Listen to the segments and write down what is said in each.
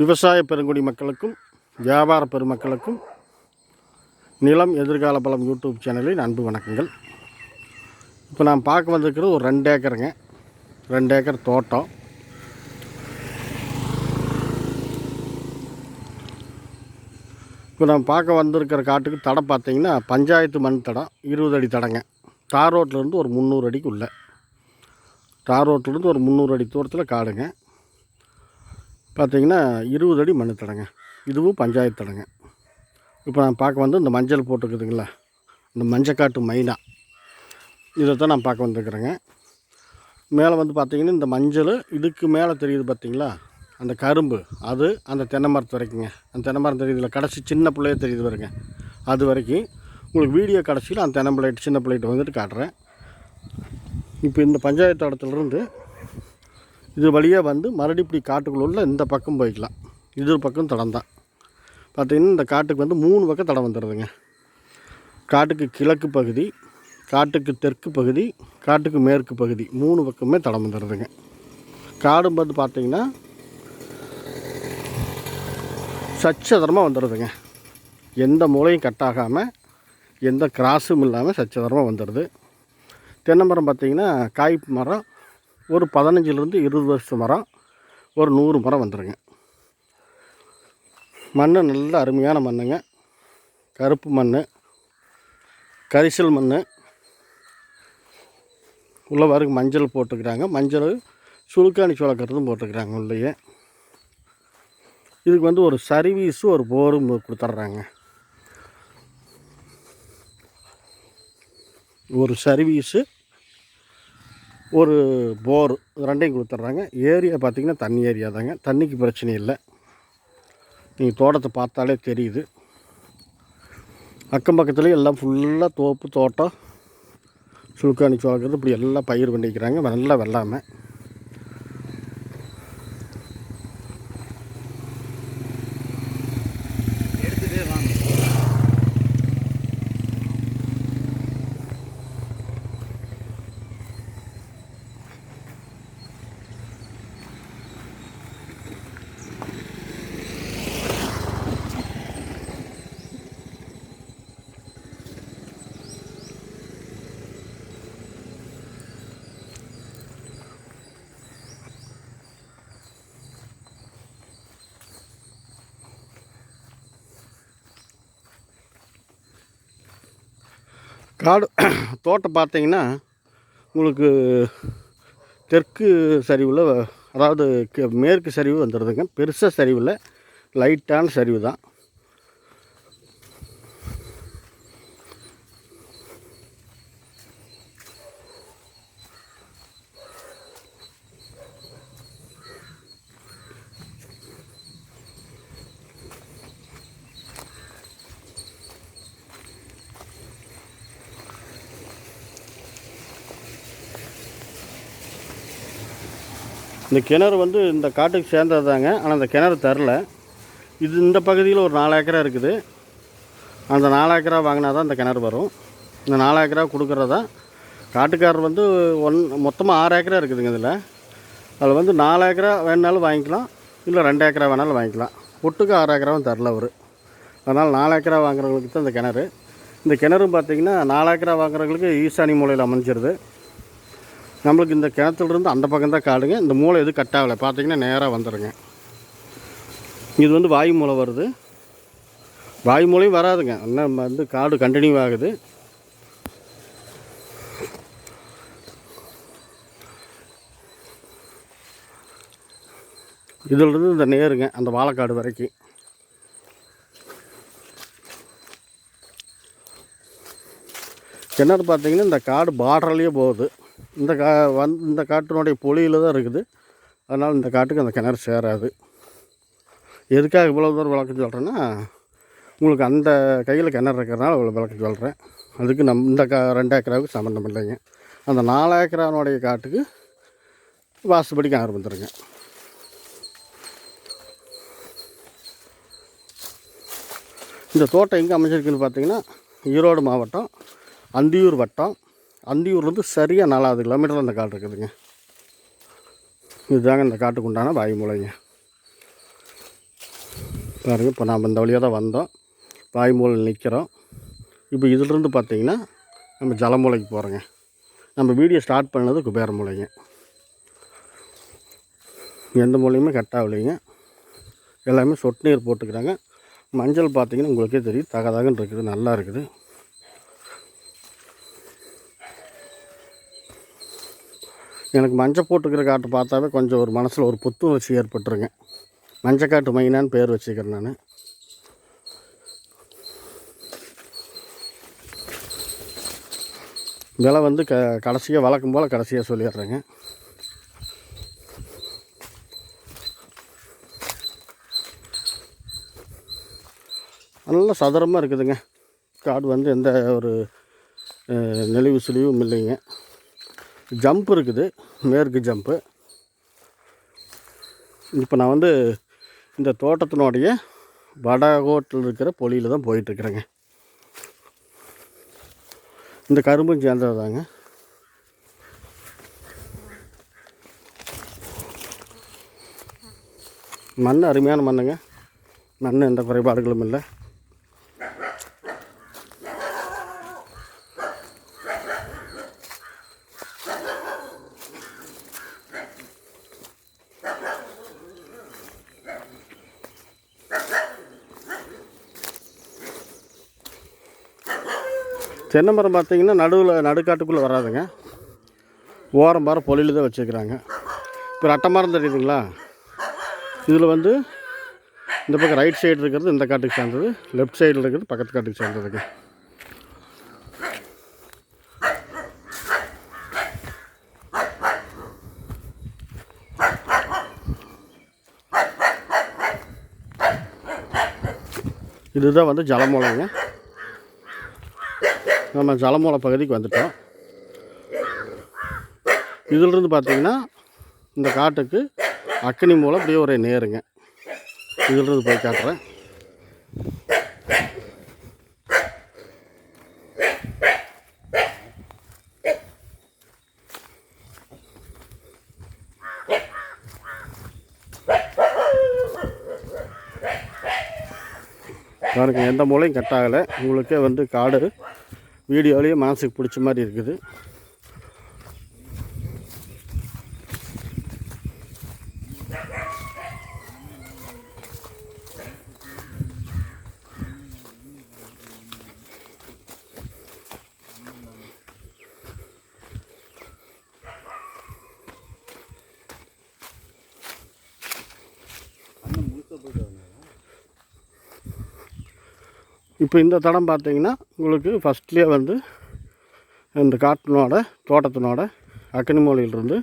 விவசாய பெருங்குடி மக்களுக்கும் வியாபார பெருமக்களுக்கும் நிலம் எதிர்கால பலம் யூடியூப் சேனலின் அன்பு வணக்கங்கள். இப்போ நான் பார்க்க வந்திருக்கிறது ஒரு ரெண்டு ஏக்கருங்க. ரெண்டு ஏக்கர் தோட்டம். இப்போ நான் பார்க்க வந்திருக்கிற காட்டுக்கு தடை பார்த்தீங்கன்னா பஞ்சாயத்து மண் தடம் இருபது அடி தடங்க. தார் ரோட்லேருந்து ஒரு முந்நூறு அடிக்கு உள்ள. தார் ரோட்லேருந்து ஒரு முந்நூறு அடி தூரத்தில் காடுங்க. பார்த்தீங்கன்னா இருபது அடி மண் தடங்க. இதுவும் பஞ்சாயத்து தடங்க. இப்போ நான் பார்க்க வந்து இந்த மஞ்சள் போட்டுருக்குதுங்களா? இந்த மஞ்சக்காட்டு மைனா. இதை தான் நான் பார்க்க வந்துருக்குறேங்க. மேலே வந்து பார்த்தீங்கன்னா இந்த மஞ்சள் இதுக்கு மேலே தெரியுது பார்த்தீங்களா? அந்த கரும்பு அது அந்த தென்னை மரத்து வரைக்குங்க. அந்த தென்னை மரம் தெரியுதுல கடைசி சின்ன பிள்ளையே தெரியுது பாருங்க. அது வரைக்கும் உங்களுக்கு வீடியோ கடைசியில் அந்த தென்னை பிள்ளைட்டு சின்ன பிள்ளைட்டு வந்துட்டு காட்டுறேன். இப்போ இந்த பஞ்சாயத்து இடத்துலேருந்து இது வழியாக வந்து மறுபடியும் இப்படி காட்டுக்குள்ள உள்ள இந்த பக்கம் போய்க்கலாம். இது ஒரு பக்கம் தடம் தான். பார்த்திங்கன்னா இந்த காட்டுக்கு வந்து மூணு பக்கம் தடம் வந்துடுதுங்க காட்டுக்கு கிழக்கு பகுதி காட்டுக்கு தெற்கு பகுதி காட்டுக்கு மேற்கு பகுதி மூணு பக்கமே தடம் வந்துடுதுங்க காடும் வந்து பார்த்திங்கன்னா சச்சதரமாக வந்துடுதுங்க எந்த மூளையும் கட் ஆகாமல் எந்த கிராஸும் இல்லாமல் சச்சதரமாக வந்துடுது தென்னை மரம் பார்த்தீங்கன்னா காய் மரம் ஒரு பதினஞ்சுலேருந்து இருபது வருஷம் மரம் ஒரு நூறு மரம் வந்துடுங்க மண் நல்ல அருமையான மண்ணுங்க. கருப்பு மண் கரிசல் மண் உள்ள பாருங்க மஞ்சள் போட்டுக்கிறாங்க. மஞ்சள் சுழுக்காணி சுழக்கிறதும் போட்டுக்கிறாங்க உள்ளேயே. இதுக்கு வந்து ஒரு சர்வீஸும் ஒரு போரும் கொடுத்துட்றாங்க. ஒரு சர்வீஸு ஒரு போர் ரெண்டையும் கொடுத்துட்றாங்க. ஏரியா பார்த்திங்கன்னா தண்ணி ஏரியா தாங்க. தண்ணிக்கு பிரச்சனை இல்லை. நீங்கள் தோட்டத்தை பார்த்தாலே தெரியுது. அக்கம் பக்கத்துலேயும் எல்லாம் ஃபுல்லாக தோப்பு தோட்டம் சுழுக்காணி சோளக்கிறது இப்படி எல்லாம் பயிர் பண்ணிக்கிறாங்க. நல்லா வெள்ளாமல் காடு தோட்டம் பார்த்தீங்கன்னா உங்களுக்கு தெற்கு சரிவில் அதாவது மேற்கு சரிவு வந்துடுதுங்க பெருசாக சரிவில் லைட்டான சரிவு தான். இந்த கிணறு வந்து இந்த காட்டுக்கு சேர்ந்தது தாங்க ஆனால் இந்த கிணறு தரல. இது இந்த பகுதியில் ஒரு நாலு ஏக்கரா இருக்குது. அந்த நாலு ஏக்கரா வாங்கினா தான் இந்த கிணறு வரும். இந்த நாலு ஏக்கரா கொடுக்குறதா காட்டுக்காரர் வந்து ஒன் மொத்தமாக ஆறு ஏக்கரா இருக்குதுங்க இதில். அதில் வந்து நாலு ஏக்கரா வேணாலும் வாங்கிக்கலாம். இல்லை ரெண்டு ஏக்கரா வேணாலும் வாங்கிக்கலாம். ஒட்டுக்கு ஆறு ஏக்கராவும் தரல அவர். அதனால் நாலு ஏக்கரா வாங்குறவங்களுக்கு தான் இந்த கிணறு. இந்த கிணறும் பார்த்திங்கன்னா நாலு ஏக்கரா வாங்குறவங்களுக்கு ஈசானி மூலையில் அமைஞ்சிருது. நம்மளுக்கு இந்த கிணத்துலேருந்து அந்த பக்கம் தான் காடுங்க. இந்த மூளை எதுவும் கட் ஆகலை பார்த்தீங்கன்னா நேராக வந்துடுங்க இது வந்து வாயு மூலை வருது. வாயு மூலையும் வராதுங்க. இன்னும் வந்து காடு கண்டினியூ ஆகுது. இதிலிருந்து இந்த நேருங்க அந்த வாழைக்காடு வரைக்கும். கிணறு பார்த்தீங்கன்னா இந்த காடு பார்டர்லேயே போகுது. இந்த கா வந் இந்த காட்டினுடைய பொலியில் தான் இருக்குது. அதனால் இந்த காட்டுக்கு அந்த கிணறு சேராது. எதுக்காக இவ்வளோ தூரம் விளக்கம் சொல்கிறேன்னா உங்களுக்கு அந்த கையில் கிணறு இருக்கிறனால இவ்வளோ விளக்கம் சொல்கிறேன் அதுக்கு நம் இந்த கா ரெண்டு ஏக்கராவுக்கு சம்மந்தம் இல்லைங்க. அந்த நாலு ஏக்கரானுடைய காட்டுக்கு வாசுபடி கிணறு வந்துடுங்க இந்த தோட்டம் எங்கே அமைஞ்சிருக்குன்னு பார்த்தீங்கன்னா ஈரோடு மாவட்டம் அந்தியூர் வட்டம். அந்தியூர்லேருந்து சரியாக நாலாவது கிலோமீட்டர் அந்த காடு இருக்குதுங்க. இதுதாங்க இந்த காட்டுக்கு உண்டான வாய்மூலைங்க பாருங்கள் இப்போ நாம் இந்த வழியாக தான் வந்தோம். வாய்மூலில் நிற்கிறோம் இப்போ இதிலிருந்து பார்த்தீங்கன்னா நம்ம ஜலமூலைக்கு போகிறோங்க நம்ம வீடியோ ஸ்டார்ட் பண்ணது குபேர மூலைங்க. எந்த மூலையுமே கட் ஆகலைங்க. எல்லாமே சொட்டு நீர் போட்டுக்கிறாங்க. மஞ்சள் பார்த்தீங்கன்னா உங்களுக்கே தெரியும். தகதகன்னு இருக்குது நல்லா இருக்குது. எனக்கு மஞ்சள் போட்டுக்கிற காட்டு பார்த்தாவே கொஞ்சம் ஒரு மனசில் ஒரு புத்துணர்ச்சி ஏற்பட்டுருங்க. மஞ்சக்காட்டு மைனான்னு பேர் வச்சுக்கிறேன் நான். விலை வந்து க கடைசியாக வழக்கம் போல் கடைசியாக சொல்லிடுறேங்க. நல்லா சதுரமாக இருக்குதுங்க. காடு வந்து எந்த ஒரு நெளிவு சுழிவும் இல்லைங்க. ஜம்ப் இருக்குது மேற்கு ஜம்ப்பு இப்போ நான் வந்து இந்த தோட்டத்தினுடைய வடகோட்டில் இருக்கிற பொலியில் தான் போயிட்டுருக்குறேங்க. இந்த கரும்பும் சேர்ந்தது தாங்க மண் அருமையான மண்ணுங்க. மண் எந்த குறைபாடுகளும் இல்லை. தென்னை மரம் பார்த்திங்கன்னா நடுவில் நடுக்காட்டுக்குள்ளே வராதுங்க. ஓரம் பார பொலியில் தான் வச்சுருக்குறாங்க. இப்போ ரட்டை மரம் தெரியுதுங்களா? இதில் வந்து இந்த பக்கம் ரைட் சைடு இருக்கிறது இந்த காட்டுக்கு சேர்ந்தது. லெஃப்ட் சைடில் இருக்கிறது பக்கத்து காட்டுக்கு சேர்ந்ததுங்க. இதுதான் வந்து ஜலமூலைங்க. நம்ம ஜலமூல பகுதிக்கு வந்துட்டோம். இதிலிருந்து பார்த்தீங்கன்னா இந்த காட்டுக்கு அக்கனி மூலம் அப்படியே ஒரே நேருங்க. இதிலிருந்து போய் காட்டுறேன். பாருங்க எந்த மூலையும் கட் ஆகலை. உங்களுக்கே வந்து காடு வீடியோலேயே மனசுக்கு பிடிச்ச மாதிரி இருக்குது. இப்போ இந்த தடம் பார்த்தீங்கன்னா உங்களுக்கு ஃபஸ்ட்லேயே வந்து இந்த காட்டினோட தோட்டத்தினோட அக்கனிமூலையிலிருந்து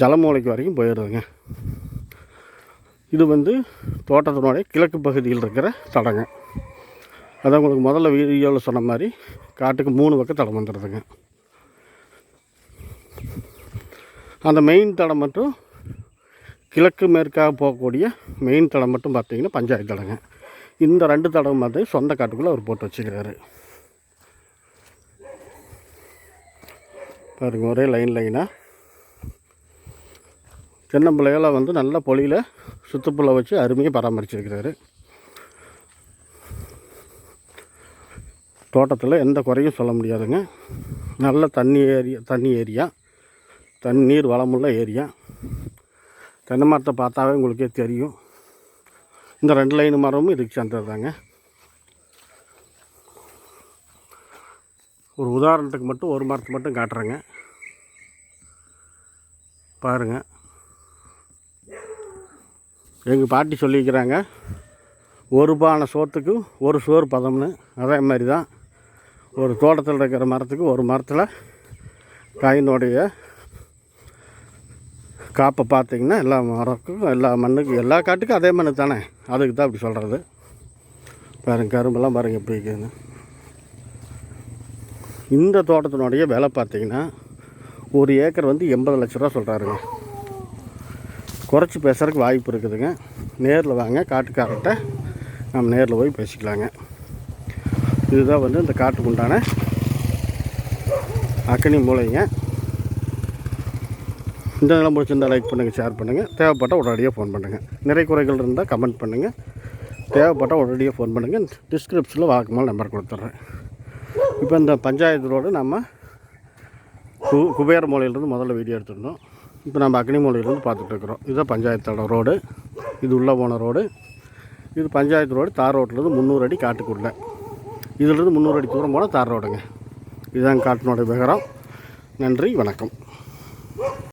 ஜலமூலைக்கு வரைக்கும் போயிடுதுங்க. இது வந்து தோட்டத்தினுடைய கிழக்கு பகுதியில் இருக்கிற தடங்க. அதான் உங்களுக்கு முதல்ல வீடியோவில் சொன்ன மாதிரி காட்டுக்கு மூணு பக்கம் தடம் வந்துடுதுங்க அந்த மெயின் தடம் மட்டும் கிழக்கு மேற்காக போகக்கூடிய மெயின் தடம் மட்டும் பார்த்தீங்கன்னா பஞ்சாயத்து தடங்க. இந்த ரெண்டு தடவை வந்து சொந்த காட்டுக்குள்ளே அவர் போட்டு வச்சுக்கிறாரு. பாருங்க ஒரே லைன் லைனாக தென்னம்பிள்ளையெல்லாம் வந்து நல்ல பொலியில் சுற்றுப்புள்ள வச்சு அருமையாக பராமரிச்சிருக்கிறாரு. தோட்டத்தில் எந்த குறையும் சொல்ல முடியாதுங்க. நல்ல தண்ணி ஏரியா தண்ணி ஏரியா. தண்ணீர் வளமுள்ள ஏரியா. தென்னை மரத்தை பார்த்தாவே உங்களுக்கே தெரியும். இந்த ரெண்டு லைன் மரமும் இதுக்கு சேர்ந்தது தாங்க. ஒரு உதாரணத்துக்கு மட்டும் ஒரு மரத்தை மட்டும் காட்டுறேங்க. பாருங்கள் எங்கள் பாட்டி சொல்லிக்கிறாங்க ஒரு பானை சோத்துக்கு ஒரு சோறு பதம்னு. அதே மாதிரி தான் ஒரு தோட்டத்தில் இருக்கிற மரத்துக்கு ஒரு மரத்தில் காயினுடைய காப்பை பார்த்திங்கன்னா எல்லா மரத்துக்கும் எல்லா மண்ணுக்கும் எல்லா காட்டுக்கும் அதே மண்ணு தானே? அதுக்கு தான் அப்படி சொல்கிறது பாருங்க கரும்பெல்லாம் பாருங்கள் எப்படி இருக்குதுன்னு இந்த தோட்டத்தினுடைய விலை பார்த்தீங்கன்னா ஒரு ஏக்கர் வந்து எண்பது லட்ச ரூபா சொல்கிறாருங்க குறைச்சி பேசுகிறதுக்கு வாய்ப்பு இருக்குதுங்க. நேரில் வாங்க காட்டுக்காரர்கிட்ட நம்ம நேரில் போய் பேசிக்கலாங்க. இதுதான் வந்து இந்த காட்டுக்கு உண்டான அக்கனி மூளைங்க இந்த நிலம் பிடிச்சிருந்தால் லைக் பண்ணுங்கள் ஷேர் பண்ணுங்கள் தேவைப்பட்டால் உடனடியாக ஃபோன் பண்ணுங்கள் நிறை குறைகள் இருந்தால் கமெண்ட் பண்ணுங்கள் தேவைப்பட்டால் உடனடியாக ஃபோன் பண்ணுங்கள் டிஸ்கிரிப்ஷனில் வாக்குமால் நம்பர் கொடுத்துட்றேன். இப்போ இந்த பஞ்சாயத்து ரோடு நம்ம கு குபேர மூலையிலேருந்து முதல்ல வீடியோ எடுத்துருந்தோம். இப்போ நம்ம அக்னி மூலையிலேருந்து பார்த்துட்ருக்குறோம் இதுதான் பஞ்சாயத்தோட ரோடு. இது உள்ளே போன ரோடு. இது பஞ்சாயத்து ரோடு. தார் ரோட்லேருந்து முந்நூறு அடி காட்டுக்குள்ளே. இதிலிருந்து முந்நூறு அடி தூரம் போனால் தார் ரோடுங்க. இதுதான் காட்டினோட விவரம். நன்றி வணக்கம்.